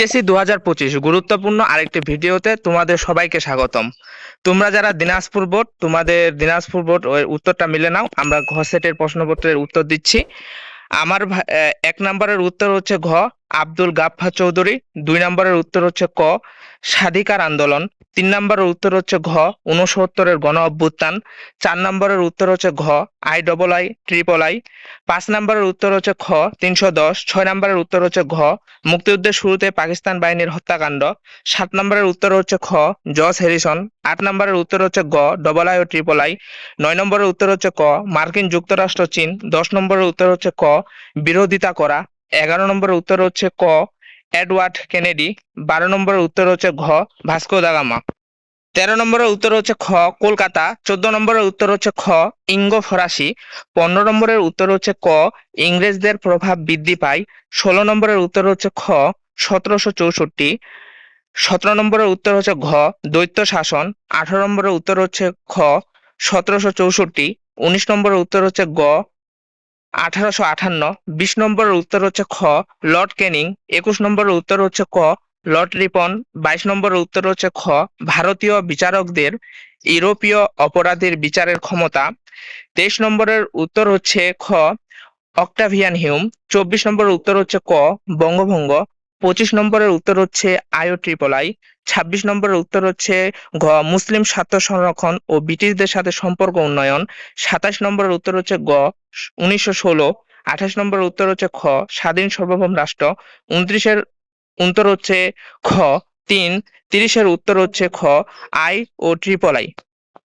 HSC দু হাজার পঁচিশ গুরুত্বপূর্ণ আরেকটি ভিডিওতে তোমাদের সবাইকে স্বাগতম। তোমরা যারা দিনাজপুর বোর্ড, তোমাদের দিনাজপুর বোর্ড উত্তরটা মিলে নাও, আমরা ঘ সেটের প্রশ্নপত্রের উত্তর দিচ্ছি। আমার এক নম্বরের উত্তর হচ্ছে ঘ, আব্দুল গাফফা চৌধুরী। দুই নম্বরের উত্তর হচ্ছে ক স্বাধিকার আন্দোলন, তিন নম্বরের উত্তর হচ্ছে ঘ উনসত্তরের গণ অভ্যুত্থান, চার নম্বরের উত্তর হচ্ছে ঘ, I double I triple I পাঁচ নম্বরের উত্তর হচ্ছে খ, তিনশো দশ, ছয় নম্বরের উত্তর হচ্ছে ঘ, মুক্তিযুদ্ধের শুরুতে পাকিস্তান বাহিনীর হত্যাকাণ্ড, সাত নম্বরের উত্তর হচ্ছে খ জস হ্যারিসন, আট নম্বরের উত্তর হচ্ছে গ ডবল আই ও ট্রিপল আই নয় নম্বরের উত্তর হচ্ছে ক, মার্কিন যুক্তরাষ্ট্র, চীন, দশ নম্বরের উত্তর হচ্ছে ক, বিরোধিতা করা, এগারো নম্বরের উত্তর হচ্ছে ক এডওয়ার্ড কেনেডি, বারো নম্বরের উত্তর হচ্ছে ঘ, ভাস্কো দা গামা। তেরো নম্বরের উত্তর হচ্ছে খ, কলকাতা। চোদ্দ নম্বরের উত্তর হচ্ছে খ, ইঙ্গ ফরাসি। পনেরো নম্বরের উত্তর হচ্ছে ক, ইংরেজদের প্রভাব বৃদ্ধি পায়। ষোলো নম্বরের উত্তর হচ্ছে খ, সতেরোশো চৌষট্টি। সতেরো নম্বরের উত্তর হচ্ছে ঘ দৈত্য শাসন। আঠারো নম্বরের উত্তর হচ্ছে খ, সতেরোশো চৌষট্টি। উনিশ নম্বরের উত্তর হচ্ছে গ আঠারোশো আঠান্ন, বিশ নম্বরের উত্তর হচ্ছে খ, লর্ড ক্যানিং একুশ নম্বরের উত্তর হচ্ছে ক, লর্ড রিপন, বাইশ নম্বরের উত্তর হচ্ছে খ, ভারতীয় বিচারকদের, ইউরোপীয় অপরাধের বিচারের ক্ষমতা, তেইশ নম্বরের উত্তর হচ্ছে খ, অক্টাভিয়ান হিউম, চব্বিশ নম্বরের উত্তর হচ্ছে ক, বঙ্গভঙ্গ পঁচিশ নম্বরের উত্তর হচ্ছে আয়ো ট্রিপল আই, ছাব্বিশ নম্বরের উত্তর হচ্ছে ঘ, মুসলিম স্বার্থ সংরক্ষণ ও ব্রিটিশদের সাথে সম্পর্ক উন্নয়ন, সাতাশ নম্বরের উত্তর হচ্ছে গ, উনিশশো ষোলো, আঠাশ নম্বরের উত্তর হচ্ছে খ, স্বাধীন সার্বভৌম রাষ্ট্র, উনত্রিশের উত্তর হচ্ছে খ, তিন, তিরিশের উত্তর হচ্ছে খ, আই ও ট্রিপল আই।